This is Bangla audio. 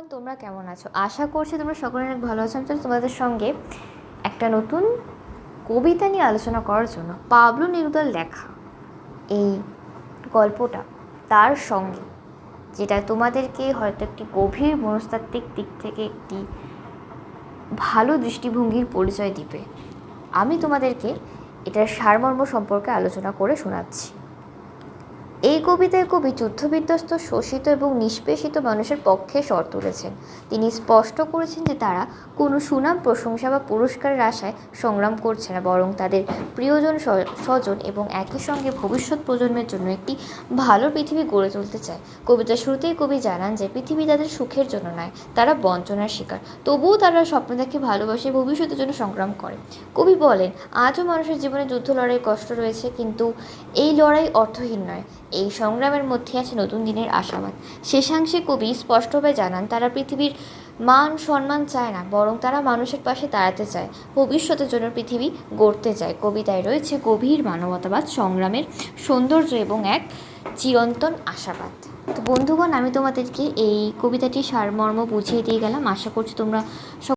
বন্ধুগণ তোমরা কেমন আছো? আশা করছি তোমরা সকলে অনেক ভালো আছো। আমি তোমাদের সঙ্গে একটা নতুন কবিতা নিয়ে আলোচনা করার জন্য, পাবলো নেরুদার লেখা। এই গল্পটা তার সঙ্গে, যেটা তোমাদেরকে হয়তো একটি গভীর মনস্তাত্ত্বিক দিক থেকে একটি ভালো দৃষ্টিভঙ্গির পরিচয় দিবে। আমি তোমাদেরকে এটার সারমর্ম সম্পর্কে আলোচনা করে শোনাচ্ছি। এই কবিতায় কবি যুদ্ধবিধ্বস্ত, শোষিত এবং নিষ্পেষিত মানুষের পক্ষে স্বর তুলেছেন। তিনি স্পষ্ট করেছেন যে তারা কোনো সুনাম, প্রশংসা বা পুরস্কারের আশায় সংগ্রাম করছে না, বরং তাদের প্রিয়জন স্বজন এবং একই সঙ্গে ভবিষ্যৎ প্রজন্মের জন্য একটি ভালো পৃথিবী গড়ে তুলতে চায়। কবিতা শুরুতেই কবি জানান যে, পৃথিবী তাদের সুখের জন্য নয়, তারা বঞ্চনার শিকার। তবুও তারা স্বপ্ন দেখে ভালোবাসে, ভবিষ্যতের জন্য সংগ্রাম করে। কবি বলেন, আজও মানুষের জীবনে যুদ্ধ লড়াই কষ্ট রয়েছে, কিন্তু এই লড়াই অর্থহীন নয়। এই সংগ্রামের মধ্যে আছে নতুন দিনের আশাবাদ। শেষাংশে কবি স্পষ্টভাবে জানান, তারা পৃথিবীর মান সম্মান চায় না, বরং তারা মানুষের পাশে দাঁড়াতে চায়, ভবিষ্যতের জন্য পৃথিবী গড়তে চায়। কবিতায় রয়েছে গভীর মানবতাবাদ, সংগ্রামের সৌন্দর্য এবং এক চিরন্তন আশাবাদ। তো বন্ধুগণ, আমি তোমাদেরকে এই কবিতাটির সারমর্ম বুঝিয়ে দিয়ে গেলাম। আশা করছি তোমরা